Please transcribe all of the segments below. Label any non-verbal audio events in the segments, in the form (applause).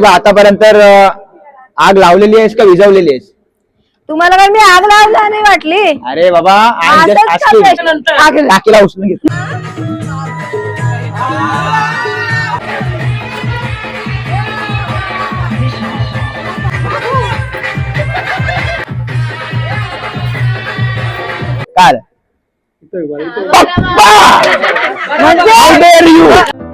बा आतापर्यंत आग लावलेली आहेस का विझवलेली आहेस? तुम्हाला काय मी आग लावला नाही वाटली? अरे बाबा just असंच. का आग ला- टाकीला उचलून घेतलं. काय म्हणजे How dare you?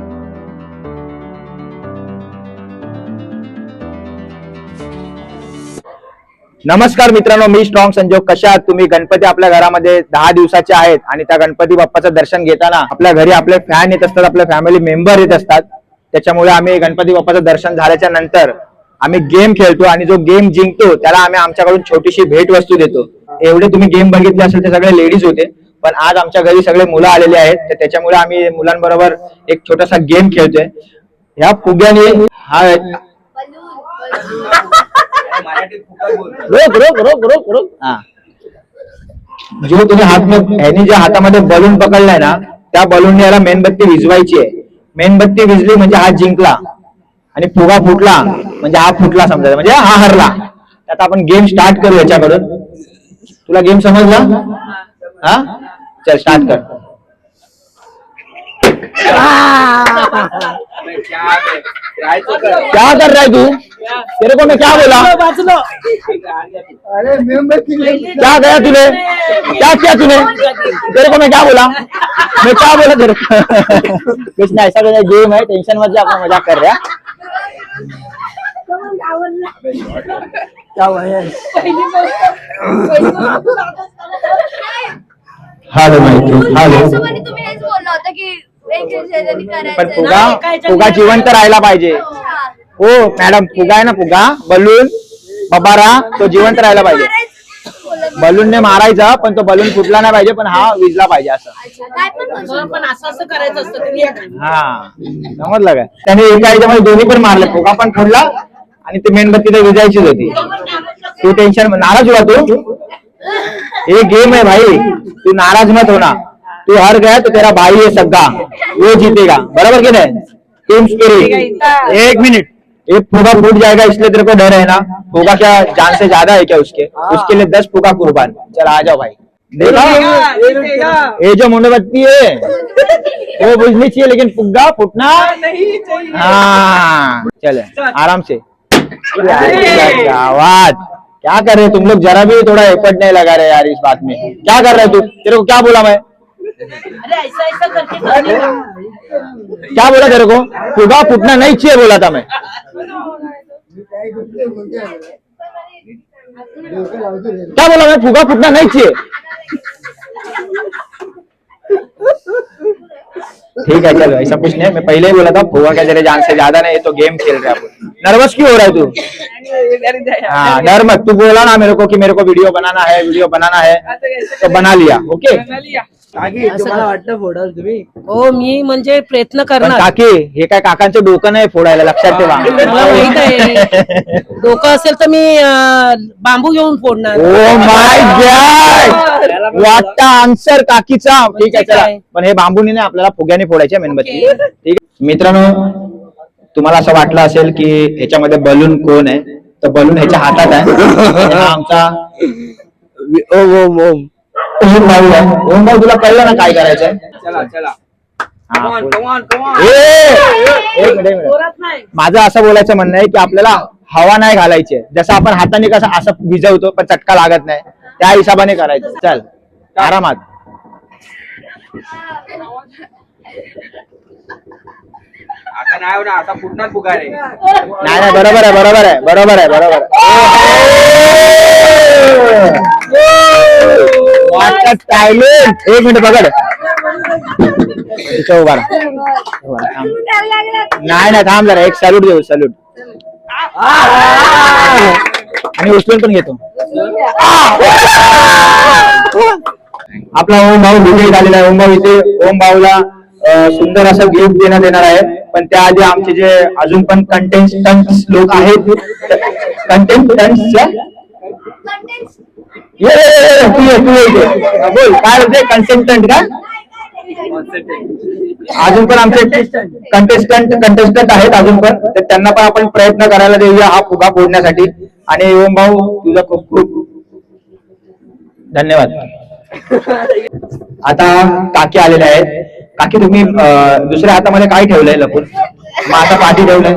नमस्कार मित्रांनो मी स्ट्रॉंग संजोग. कशा आहात तुम्ही? गणपती आपल्या घरामध्ये दहा दिवसाचे आहेत आणि त्या गणपती बाप्पाचं दर्शन घेताना आपल्या घरी आपले फॅन येत असतात आपले फॅमिली मेंबर येत असतात. त्याच्यामुळे आम्ही गणपती बाप्पाचं दर्शन झाल्याच्यानंतर आम्ही गेम खेळतो आणि जो गेम जिंकतो त्याला आम्ही आमच्याकडून छोटीशी भेट वस्तू देतो. एवढे तुम्ही गेम बघितले असेल ते सगळे लेडीज होते पण आज आमच्या घरी सगळे मुलं आलेले आहेत. तर त्याच्यामुळे आम्ही मुलांबरोबर एक छोटासा गेम खेळतोय. ह्या फुग्याने हा रोक रोक रोक रोक रोक. हा. जो तुम्ही हात में ह्यानी ज्या हातामध्ये बलून पकडलाय ना त्या बलूनने याला मेणबत्ती विझवायची आहे. मेणबत्ती विझली म्हणजे हा जिंकला. आणि फुगा फुटला म्हणजे हा फुटला समजायचा म्हणजे हा हरला. आता आपण गेम स्टार्ट करू याच्याकडून. तुला गेम समजला? हा? चल स्टार्ट कर. क्या कर रहा है तू? तेरे को मैं क्या बोला? क्या गया तूने? क्या किया तूने? तेरे को मैं क्या बोला? मैं क्या बोला तेरे को? कुछ नहीं ऐसा कोई गेम है टेंशन मत अपना मजाक कर रहा क्या हुआ है? हॅलो माहिती हॅलो तुम्ही हेच बोलला होता की पण ना. फुगा फुगा जिवंत राहायला पाहिजे. हा. हो मॅडम फुगा आहे ना फुगा? बलून? बबारा तो जिवंत राहायला पाहिजे. बोलत. बलूनने मारायचा पण तो बलून फुटला नाही पाहिजे पण हा विजला पाहिजे असं. पण असं करायचं असतं हा. समजलं काय त्याने एका याच्यामध्ये दोन्ही पण मारले. फुगा पण फोडला आणि ती मेणबत्ती तर विजायचीच होती. तू टेन्शन नाराज हुआ तू? ये गेम है भाई. तू नाराज मत होना तू हार गया तो तेरा भाई है सबका वो जीतेगा। बराबर कि नहीं? टीम स्पिरिट एक मिनट एक फुगा फूट जाएगा इसलिए तेरे को डर है ना। फुगा क्या जान से ज़्यादा है क्या उसके? उसके लिए दस फुगा कुर्बान। चल आ जाओ भाई। देखा? ये जो मोमबत्ती है वो बुझनी चाहिए लेकिन फुग्गा फूटना हाँ। चले आराम से। आवाज़ क्या कर रहे हो? तुम लोग जरा भी थोड़ा एफर्ट नहीं लगा रहे यार इस बात में। क्या कर रहे हो तू? तेरे को क्या बोला मैं? अरे ऐसा ऐसा करके क्या बोला तेरे को? फुगा फूटना नहीं चाहिए बोला था मैं। क्या बोला मैं? फुगा फूटना नहीं चाहिए। ठीक है चलो ऐसा कुछ नहीं मैं पहले ही बोला था फुगा क्या तेरे जान से ज़्यादा नहीं ये तो गेम खेल रहे हैं नर्वस क्यों हो रहा है तू? हाँ डर मत। तू बोला ना मेरे को कि मेरे को वीडियो बनाना है वीडियो बनाना है तो बना लिया ओके तुम्हाला वाटतं फोडाल तुम्ही? हो मी म्हणजे प्रयत्न पण करणार. काकी हे काय काकांचं डोकं नाही फोडायला लक्षात ठेवा. मला माहीत आहे. डोकं असेल तर मी अं, बांबू घेऊन फोडणार. ओ माय गॉड वाटता आन्सर काकीचा. ठीक आहे चला. काय? पण हे बांबूने नाही आपल्याला फुग्याने फोडायचे मेणबत्ती. ठीक आहे. मित्रांनो तुम्हाला असं वाटलं असेल की ह्याच्यामध्ये बलून कोण आहे? तर बलून ह्याच्या हातात आहे. (laughs) हा आमचा ओम ओम ओम. ओम भाऊ आहे. ओम भाऊ तुला कळलं ना काय करायचंय? चला चला. बोल. कमान कमान ए, एक मिनिट, एक मिनिट. जोरात नाही. माझं असं बोलायचं म्हणणं आहे की आपल्याला हवा नाही घालायची. जसं आपण हाताने कसं असं भिजवतो पण चटका लागत नाही. त्या हिशोबाने करायचं. चल आरामात. आता नाही आता पुकारे नाही नाही बरोबर आहे बरोबर आहे बरोबर आहे बरोबर टॅलेंट एक मिनिट बघड उभा नाही नाही थांब जरा. एक सॅल्यूट देऊ सॅल्यूट आणि उचलून पण घेतो. आपला ओम भाऊ विजयी झालेला आहे. ओम भाऊ इथे ओम भाऊला सुंदर असं गिफ्ट देण्यात येणार आहे. पण त्याआधी आमचे जे अजून पण कंटेस्टंट लोक आहेत कंटेस्टंट ये ये, ये, तू ये तू ये बोल काय होते कंटेस्टंट का? अजून पण आमचे कंटेस्टंट कंटेस्टंट आहेत अजून पण. तर त्यांना पण आपण प्रयत्न करायला देऊया हा फुगा फोडण्यासाठी. आणि ओम भाऊ तुझा खूप खूप धन्यवाद. आता काकी आलेले आहेत. काकी तुम्ही दुसऱ्या हातामध्ये काय ठेवलंय लपून? मग आता पाठी ठेवलंय.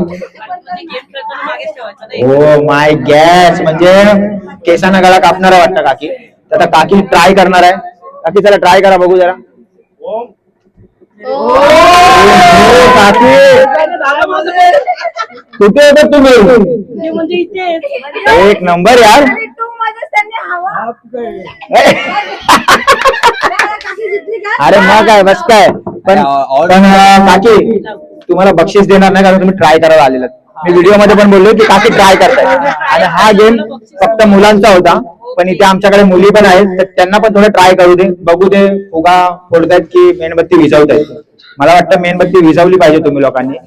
हो माय गॅस म्हणजे केसांना गळा कापणारा वाटतं काकी. तर आता काकी ट्राय करणार आहे. काकी चला ट्राय करा बघू जरा. काकी. कुठे होते तुम्ही? एक नंबर यार. अरे मग काय बस काय पण पण अं, काकी तुम्हाला बक्षीस देणार नाही कारण तुम्ही ट्राय करायला आलेला मी व्हिडिओमध्ये पण बोललो की काकी ट्राय करताय. आणि हा गेम फक्त मुलांचा होता. पण इथे आमच्याकडे मुली पण आहेत तर त्यांना पण थोडं ट्राय करू दे. बघू दे फुगा फोडतायत की मेणबत्ती विझवतायत. मला वाटतं मेणबत्ती विझवली पाहिजे तुम्ही लोकांनी.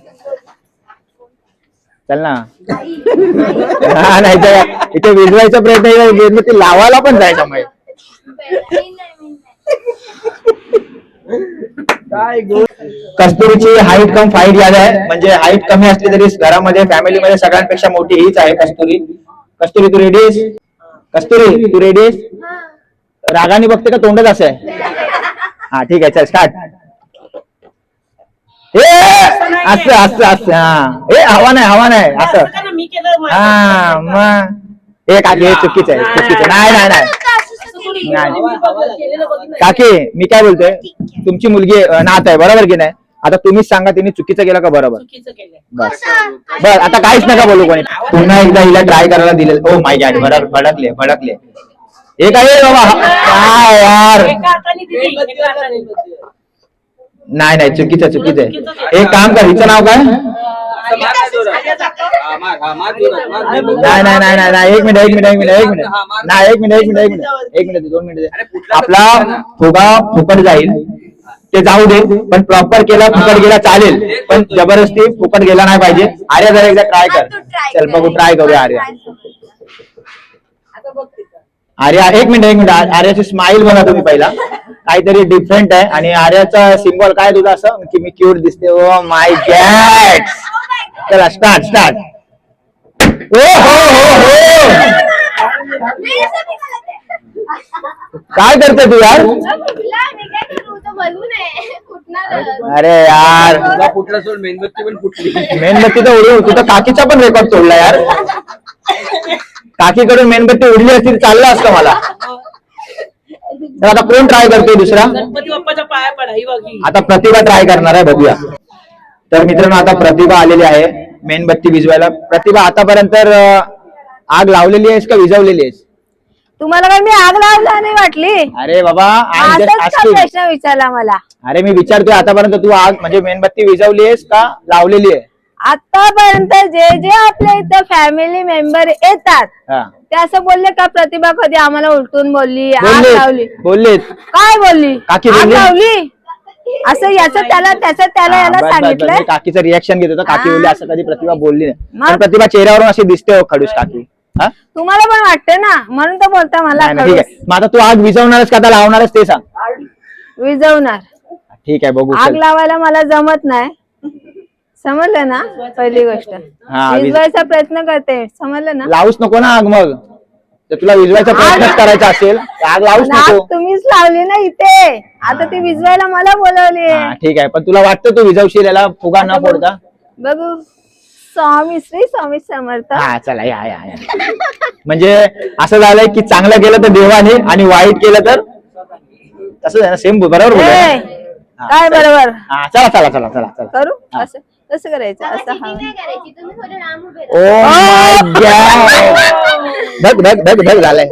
चल ना. हा नाही तर इथे विजवायचा प्रयत्न मेणबत्ती लावायला पण जायचा माहिती कस्तुरीची हाईट कम फाईट याद आहे. म्हणजे हाईट कमी असली तरी घरामध्ये फॅमिलीमध्ये सगळ्यांपेक्षा मोठी हीच आहे कस्तुरी. कस्तुरी तू रेडी कस्तुरी तू रेडी रागाने बघते का तोंडच असं? आहे हा ठीक आहे चल स्टार्ट ए असं असं असं हा. ए हवा नाही हवा नाही असं. मी केलं? हा मग. हे काकी हे चुकीचं आहे चुकीचं नाही नाही नाही. काकी मी काय बोलतोय? तुमची मुलगी नात आहे बरोबर की नाही? आता तुम्हीच सांगा तिने चुकीचं केलं का बरोबर? बस. बर आता काहीच नका बोलू कोणी. पुन्हा एकदा हिला ट्राय करायला दिलेलं. ओ माय गॅड भडक भडकले भडकले. हे काय आहे बाबा? काय यार एका हाताने दिली एका हाताने दिली. नाही नाही चुकीचं चुकीचं आहे. एक काम कर हिचं नाव काय? नाही नाही नाही नाही नाही एक मिनिट एक मिनिट एक मिनिट एक मिनिट. नाही एक मिनिट एक मिनिट एक मिनिट एक मिनिट दोन मिनिट आपला फुगा फुकट जाईल. ते जाऊ दे पण प्रॉपर केला फुकट गेला चालेल. पण जबरदस्ती फुकट गेला नाही पाहिजे. आर्या जरा एकदा ट्राय कर. चल बघू ट्राय करूया आर्या. आर्या एक मिनिट एक मिनिट. आर्याची स्माइल बघा तुम्ही पहिला. काहीतरी डिफरंट आहे. आणि आर्याचा सिम्बॉल काय तुझा असं? की मी क्यूट दिसते. ओ माय गॅड चला स्टार्ट स्टार्ट ओ हो हो हो काय करते तू यार? अरे यार. फुटला सोड? मेणबत्ती पण फुटली. मेणबत्ती तर उडू तू तर काकीचा पण रेकॉर्ड तोडला यार. काकीकडून मेणबत्ती उडली असती चाललं असतं मला. तर आता कोण ट्राय करतोय दुसरा? गणपती बाप्पाच्या पाया पडा ही बघ. आता प्रतिभा ट्राय करणार आहे बघूया. तर मित्रांनो आता प्रतिभा आलेली आहे मेणबत्ती विजवायला. प्रतिभा आतापर्यंत आग लावलेली आहेस का विजवलेली आहेस? तुम्हाला काय मी आग लावला नाही वाटली? अरे बाबा I'm just असंच का asking. प्रश्न विचारला मला? अरे मी विचारतोय आतापर्यंत तू आग म्हणजे मेणबत्ती विजवली आहेस का लावलेली आहे? आतापर्यंत जे जे आपल्या इथं फॅमिली मेंबर येतात हा. ते असं बोलले का प्रतिभा कधी आम्हाला उलटून बोलली आग लावली? बोललेत. काय बोलली? काकी आग बोलली? लावली? असं याचं त्याला त्याचं त्याला याला मी काकीचं रिॲक्शन घेत होतं. काकी. बोलली असं कधी प्रतिभा बोलली नाही. मग? पण प्रतिभा चेहऱ्यावरून अशी दिसते हो खडूस काकी. हा? तुम्हाला पण वाटतं ना? म्हणून तर बोलता मला नाही, नाही, ठीक. आहे. मग आता तू आग विजवणारच का आता लावणारच ते सांग. विजवणार ठीक आहे बघू आग चल. लावायला मला जमत नाही. समजलं ना? पहिली गोष्ट. हा, विज- विजवायचा प्रयत्न करते. समजलं ना? लावूच नको ना आग मग. जर तुला विजवायचा प्रयत्नच करायचा असेल तर आग लावूच आग नको. तुम्हीच लावली ना इथे. आता ती विजवायला मला बोलवली. हा, ठीक आहे. पण तुला वाटतं तू विजवशील याला फुगा न फोडता? बघू. स्वामी श्री स्वामी समर्थ. हा चला या या या. म्हणजे असं झालंय की चांगलं केलं तर देवाने आणि वाईट केलं तर? तसं आहे ना सेम बरोबर ए. हा. काय बरोबर? हा चला चला चला चला चला. करू? असं. कसं करायचं? असं हा ओ माय गॉड धक धक धक धक झालंय.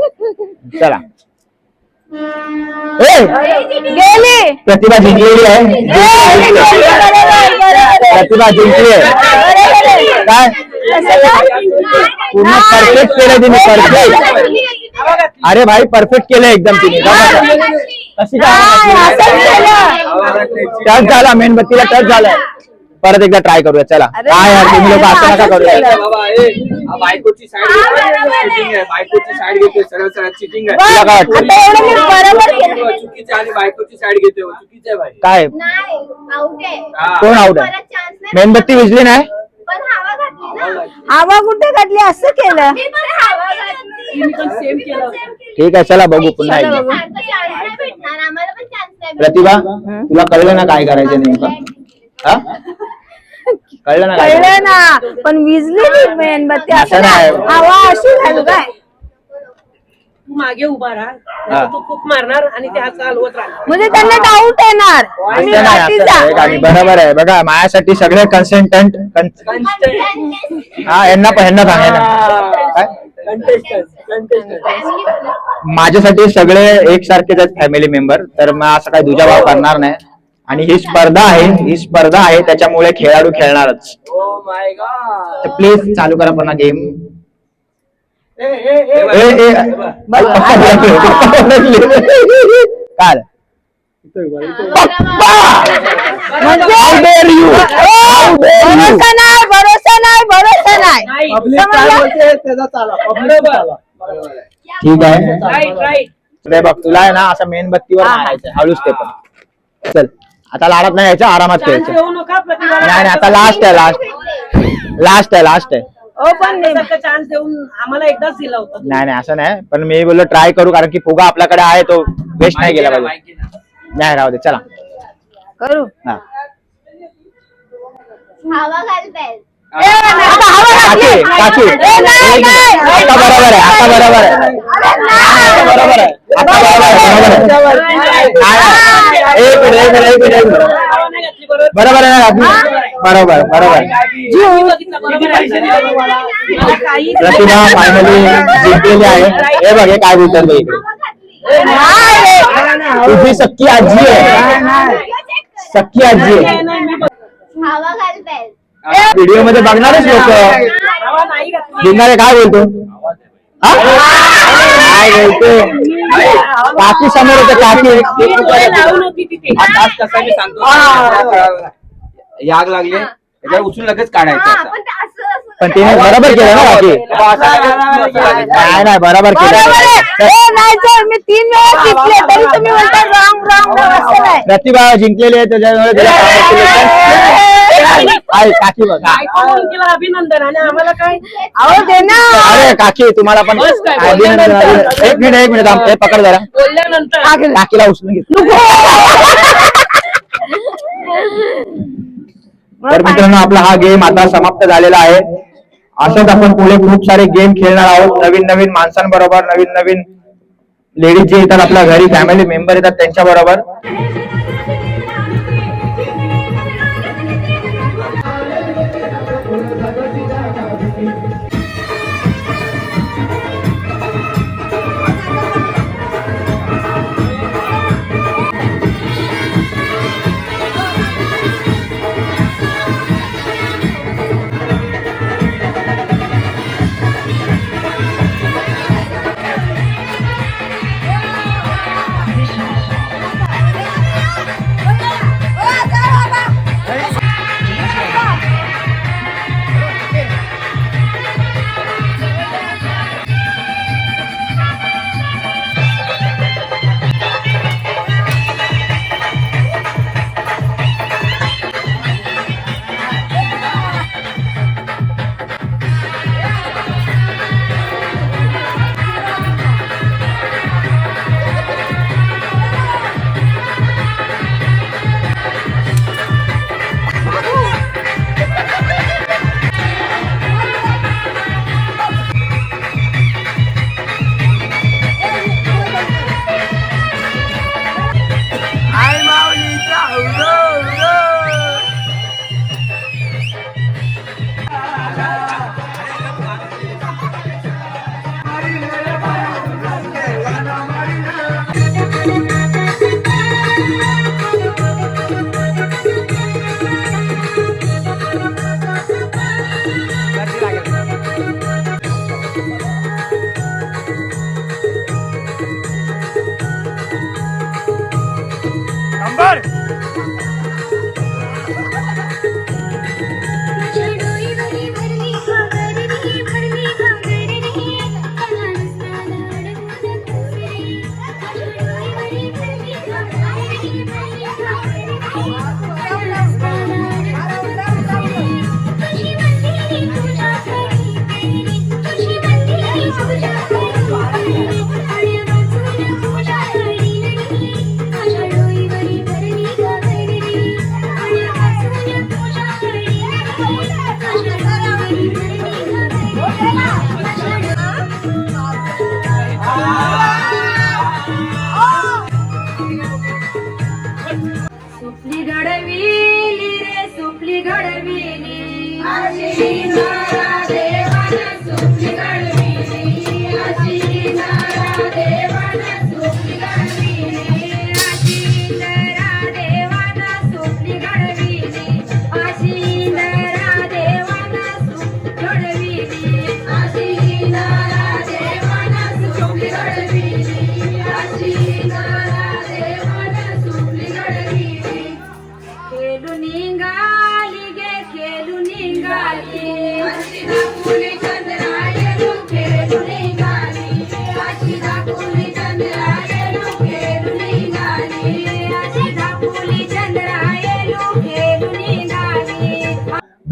चला. ए गेली. प्रतिभा जिंकलेली आहे. प्रतिभा जिंकली आहे. काय? पूर्ण परफेक्ट केलं तिने परफेक्ट अरे भाई परफेक्ट केलं एकदम तिने कशी काय. टच झाला. मेणबत्तीला टच झालाय परत एकदा ट्राय करूया चला. काय यार तुम्ही लोक असं नका करूया. बाबा ए हा बायकोची साईड चिटिंग आहे. बायकोची साईड घेते सरळ सरळ चिटिंग आहे. तुला काय वाटतं? आता एवढं मी बरोबर केलं. चुकीचे आणि बायकोची साईड घेते चुकीचे आहे भाई काय? नाही आउट आहे. हा. कोण आउट परत नाही मेणबत्ती विजली नाही? पण हवा घातली ना. हवा कुठे घातली? असं केलं. मी पण हवा घातली सेम केलं ठीक आहे चला बघू पुन्हा एकदा. बघू. सारखं chance नाही भेटणार. आम्हाला पण चान्स नाही प्रतिभा तुला कळलं ना काय करायचं नेमकं? हा कळलं ना काय? कळलं ना पण विजली ती मेणबत्ती असं असं नाही. नाही. हवा अशी घालू काय तू मागे उभा हा. राहा तू खूप मारणार आणि ते हात हलवत राहणार म्हणजे त्यांना डाऊट येणार असं नाही. नाही. बरोबर आहे बघा माझ्यासाठी सगळे कन्सेंटंट हा यांना पण यांना सांग यांना. काय? माझ्यासाठी सगळे एकसारखेच आहेत फॅमिली मेंबर तर मग असं काही दुजाभाव करणार नाही आणि ही स्पर्धा आहे ही स्पर्धा आहे त्याच्यामुळे खेळाडू खेळणारच. ओ माय गॉड तर प्लीज चालू करा गेम काय म्हणजे? भरोसा नाही भरोसा नाही भरोसा नाही? ठीक आहे. बघ तुला आहे ना असं मेणबत्तीवर. मारायचं हळूच ते पण. चल. आता लाडात नाही यायचं आरामात खेळायचं. देऊ नका प्रतिभाला नाही नाही आता लास्ट आहे लास्ट लास्ट आहे लास्ट आहे. हो पण. चान्स देऊन आम्हाला एकदाच दिला होता. नाही नाही असं नाही. पण मी बोललो ट्राय करू कारण की फुगा आपल्याकडे आहे तो वेस्ट नाही गेला पाहिजे. नाही राहू दे चला. करू. हा. हवा नाही, आता हवा घातली. काकी काकी ए, नाही, नाही. आता बरोबर आहे आता बरोबर आहे. आता बरोबर आहे. आता बरोबर आहे बरोबर आहे. नाही, नाही. एक मिनिट एक मिनिट एक मिनिट एक मिनिट. हवा नाही घातली बरोबर बरोबर आहे ना काकी? बरोबर बरोबर मी बघितलं बरोबर आहे. मला काही प्रतिभा फायनली जिंकलेली आहे. हे बघ हे काय बोलतात बघ इकडे. हवा घातली तुझी सख्खी आजी आहे. सख्खी आजी आहे. व्हिडिओमध्ये बघणारच लोक. जिंकणारे काय बोलतो? हा? काय बोलतो? काकी समोर होते काकी. हा याग लागले. त्याच्यावर उचलून लगेच काढायचं हा असं. पण तिने बरोबर केलं ना काकी. लगेच- नाही नाही बरोबर केलं. ए, नाही सर मी तीन वेळा जिंकले तरी तुम्ही म्हणता रॉंग रॉंग असं नाही. प्रतिभा जिंकलेली आहे त्याच्यामुळे काकी बघ. अभिनंदन आणि आम्हाला काय? अहो दे ना. अरे काकी तुम्हाला पण बस काय, अभिनंदन. बोलल्यानंतर. एक मिनिट एक मिनिट थांब. हे पकड जरा. बोलल्यानंतर. काकीला उचलून घेतो तर मित्रांनो आपला हा गेम आता समाप्त झालेला आहे. असंच आपण पुढे खूप सारे गेम खेळणार आहोत. नवीन नवीन माणसांबरोबर नवीन नवीन लेडीज जे येतात आपल्या घरी फॅमिली मेंबर येतात त्यांच्या बरोबर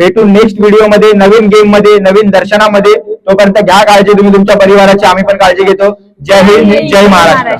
भेटू नेक्स्ट व्हिडिओमध्ये नवीन गेममध्ये नवीन दर्शनामध्ये. तोपर्यंत घ्या काळजी तुम्ही तुमच्या परिवाराची आम्ही पण काळजी घेतो. जय हिंद जय महाराष्ट्र.